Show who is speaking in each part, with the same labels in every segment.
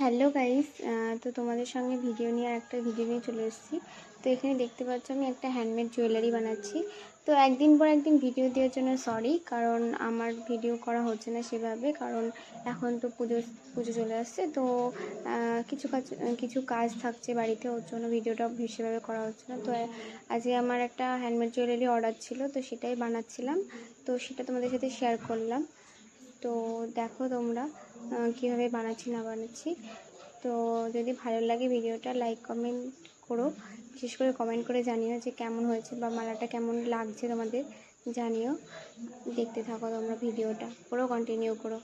Speaker 1: Hello guys তো তোমাদের সঙ্গে ভিডিও নিয়ে একটা ভিডিও নিয়ে চলে এসেছি। তো এখানে দেখতে পাচ্ছ আমি একটা হ্যান্ডমেড জুয়েলারি বানাচ্ছি। তো একদিন পর একদিন ভিডিও দেওয়ার জন্য সরি কারণ আমার ভিডিও করা হচ্ছে না সেভাবে, কারণ এখন তো পুজো পুজো চলে আসছে। তো কিছু কাজ কিছু কাজ থাকছে বাড়িতে, ওর জন্য ভিডিওটা সেভাবে করা হচ্ছে না। তো, আজকে আমার একটা হ্যান্ডমেড জুয়েলারি অর্ডার ছিল, তো সেটাই বানাচ্ছিলাম। তো সেটা তোমাদের সাথে শেয়ার করলাম। তো দেখো তোমরা কীভাবে বানাচ্ছি, না বানাচ্ছি। তো যদি ভালো লাগে ভিডিওটা লাইক কমেন্ট করো। বিশেষ করে কমেন্ট করে জানিও যে কেমন হয়েছে বা মালাটা কেমন লাগছে তোমাদের, জানিও। দেখতে থাকো তোমরা ভিডিওটা। পুরো কন্টিনিউ করো।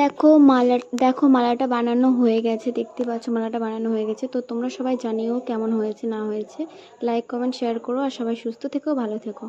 Speaker 1: দেখো মালা দেখো মালাটা বানানো হয়ে গেছে, দেখতে পাচ্ছ মালাটা বানানো হয়ে গেছে। তো তোমরা সবাই জানিও কেমন হয়েছে, না হয়েছে। লাইক কমেন্ট শেয়ার করো আর সবাই সুস্থ থেকো, ভালো থেকো।